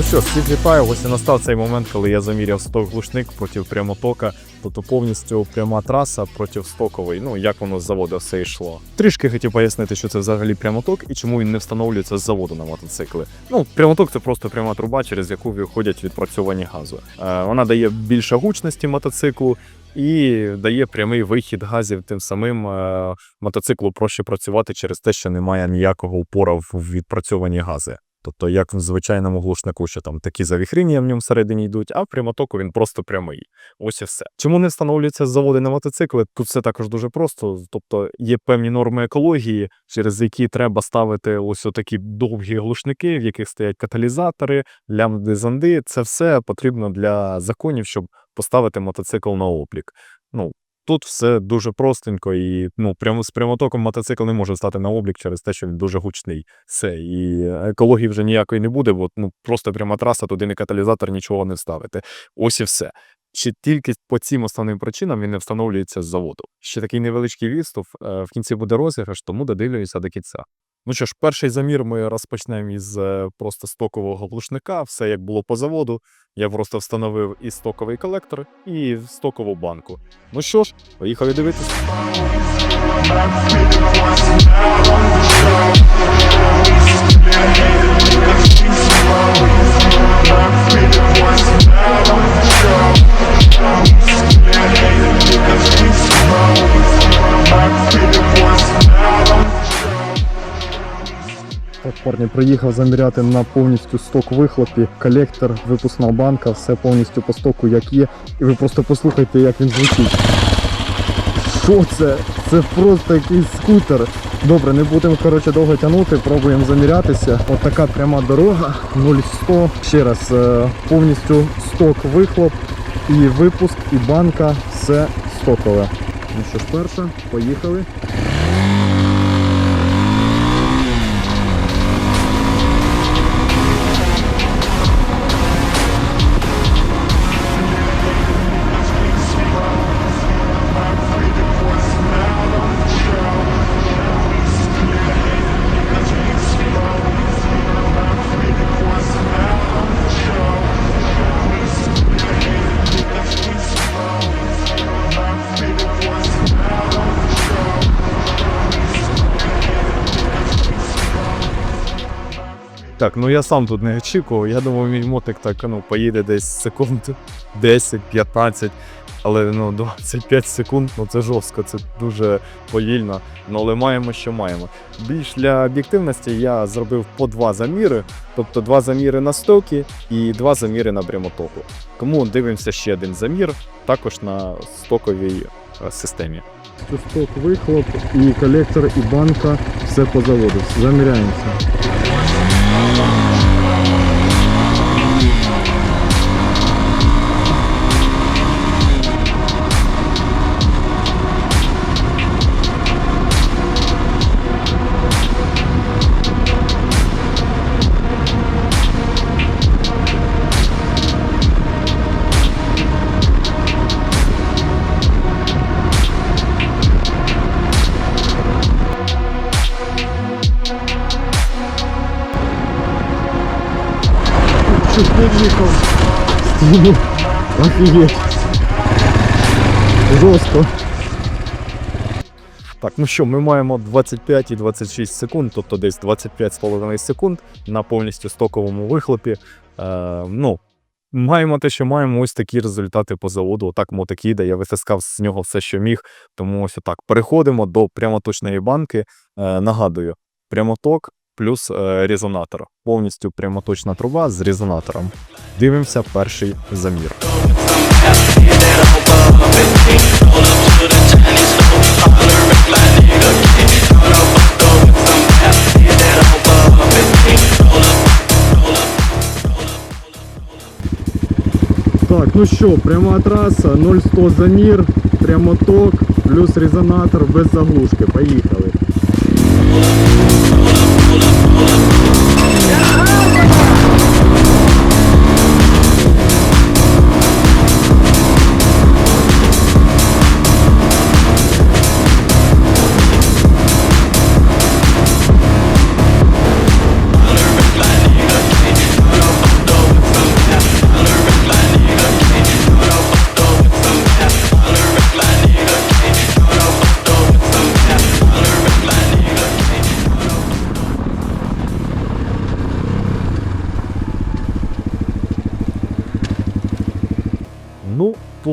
що, всіх вітаю. Ось і настав цей момент, коли я заміряв сток глушник проти прямотока, тобто повністю пряма траса проти стокової. Ну як воно з заводу все йшло. Трішки хотів пояснити, що це взагалі прямоток і чому він не встановлюється з заводу на мотоцикли. Ну, прямоток це просто пряма труба, через яку виходять відпрацьовані газу. Е, вона дає більше гучності мотоциклу. І дає прямий вихід газів, тим самим е, мотоциклу проще працювати через те, що немає ніякого упора в відпрацьовані гази. Тобто, як в звичайному глушнику, що там такі завіхріння в ньому всередині йдуть, а в прямотоку він просто прямий. Ось і все. Чому не встановлюються заводи на мотоцикли? Тут все також дуже просто. Тобто є певні норми екології, через які треба ставити ось такі довгі глушники, в яких стоять каталізатори, лямбди занди. Це все потрібно для законів, щоб поставити мотоцикл на облік. Ну, Тут все дуже простенько, і ну прямо з прямотоком мотоцикл не може стати на облік через те, що він дуже гучний. Все, і екології вже ніякої не буде, бо ну просто пряма траса, туди не каталізатор, нічого не вставити. Ось і все. Чи тільки по цим основним причинам він не встановлюється з заводу? Ще такий невеличкий відступ. е, В кінці буде розіграш, тому додивлююся до кінця. Ну що ж, перший замір ми розпочнемо із е, просто стокового глушника, все як було по заводу. Я просто встановив і стоковий колектор, і стокову банку. Ну що ж, поїхали дивитися. Парні, приїхав заміряти на повністю сток вихлопі, колектор, випускна банка, все повністю по стоку як є. І ви просто послухайте, як він звучить. Що це? Це просто якийсь скутер. Добре, не будемо коротше, довго тягнути, пробуємо замірятися. От така пряма дорога, 0,100. Ще раз, е, повністю сток вихлоп, і випуск, і банка, все стокове. Ну що ж, перше, поїхали. Так, ну я сам тут не очікував. Я думав, мій мотик так ну, поїде десь секунд 10-15, але ну 25 секунд, ну це жорстко, це дуже повільно. Ну але маємо, що маємо. Більш для об'єктивності я зробив по два заміри, тобто два заміри на стокі і два заміри на прямотоку. Тому дивимося ще один замір, також на стоковій е, системі. Сток вихлоп, і колектор, і банка, все по заводу. Заміряємося. Стіну. Офігеть. Жорстко. Так, ну що, ми маємо 25 і 26 секунд, тобто десь 25,5 секунд на повністю стоковому вихлопі. Е, ну, маємо те, що маємо ось такі результати по заводу. Отак мотик їде, я витискав з нього все, що міг. Тому ось отак. Переходимо до прямоточної банки. Е, нагадую, прямоток плюс е, резонатор. Повністю прямоточна труба з резонатором. Дивимося перший замір. Так, ну що, пряма траса, 0,100 замір, прямоток, плюс резонатор без заглушки. Поїхали. Yeah.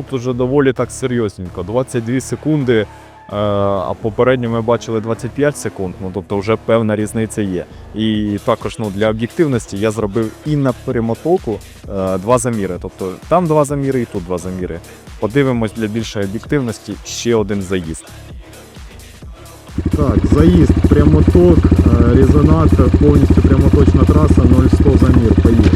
Тут уже доволі так серйозненько. 22 секунди, е, а попередньо ми бачили 25 секунд, ну тобто вже певна різниця є. І також ну, для об'єктивності я зробив і на прямотоку е, два заміри. Тобто там два заміри і тут два заміри. Подивимось для більшої об'єктивності ще один заїзд. Так, заїзд, прямоток, е, резонатор, повністю прямоточна траса, 0,100 замір. Поїхали.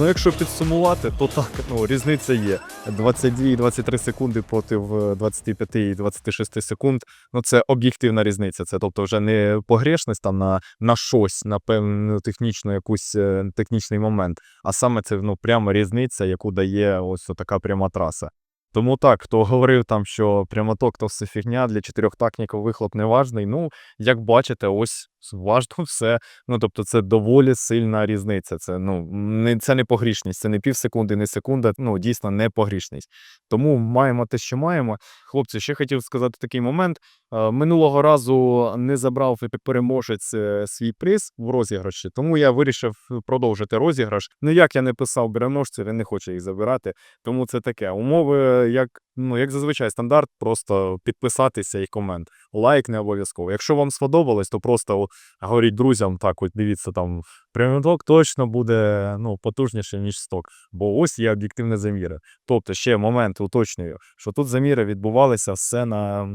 Ну, якщо підсумувати, то так, ну, різниця є. 22 і 23 секунди проти е, 25 і 26 секунд. Ну, це об'єктивна різниця. Це тобто вже не погрешність там на, на щось, на певну технічну якусь е, технічний момент, а саме це ну, прямо різниця, яку дає ось така пряма траса. Тому так, хто говорив там, що прямоток то все фігня, для чотирьохтактників вихлоп не важний. Ну, як бачите, ось важно все. Ну, тобто, це доволі сильна різниця. Це ну не це не погрішність, це не пів секунди, не секунда. Ну дійсно не погрішність. Тому маємо те, що маємо. Хлопці, ще хотів сказати такий момент. Е, Минулого разу не забрав переможець е, свій приз в розіграші, тому я вирішив продовжити розіграш. Ну як я не писав береможців, він не хоче їх забирати. Тому це таке. Умови, як ну як зазвичай, стандарт, просто підписатися і комент. Лайк не обов'язково. Якщо вам сподобалось, то просто говоріть друзям, так, от дивіться там. Пряміток точно буде ну, потужніше, ніж сток, бо ось є об'єктивні заміри. Тобто, ще момент уточнюю, що тут заміри відбувалися все на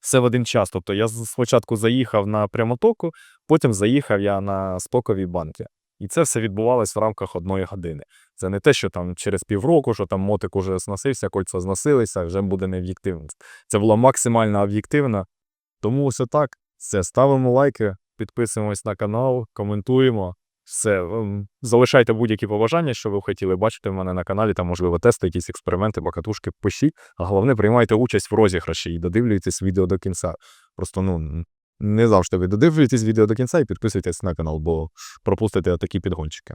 все в один час. Тобто я спочатку заїхав на прямотоку, потім заїхав я на спокові банки. І це все відбувалось в рамках одної години. Це не те, що там через півроку, що там мотик уже зносився, кольця зносилися, вже буде необ'єктивно. Це було максимально об'єктивно. Тому ось так. Все, ставимо лайки, підписуємось на канал, коментуємо. Все, ем, залишайте будь-які побажання, що ви хотіли бачити в мене на каналі, там, можливо, тести, якісь експерименти, покатушки, пишіть. А головне, приймайте участь в розіграші і додивлюйтесь відео до кінця. Просто ну не завжди ви додивлюєтесь відео до кінця і підписуйтесь на канал, бо пропустите такі підгончики.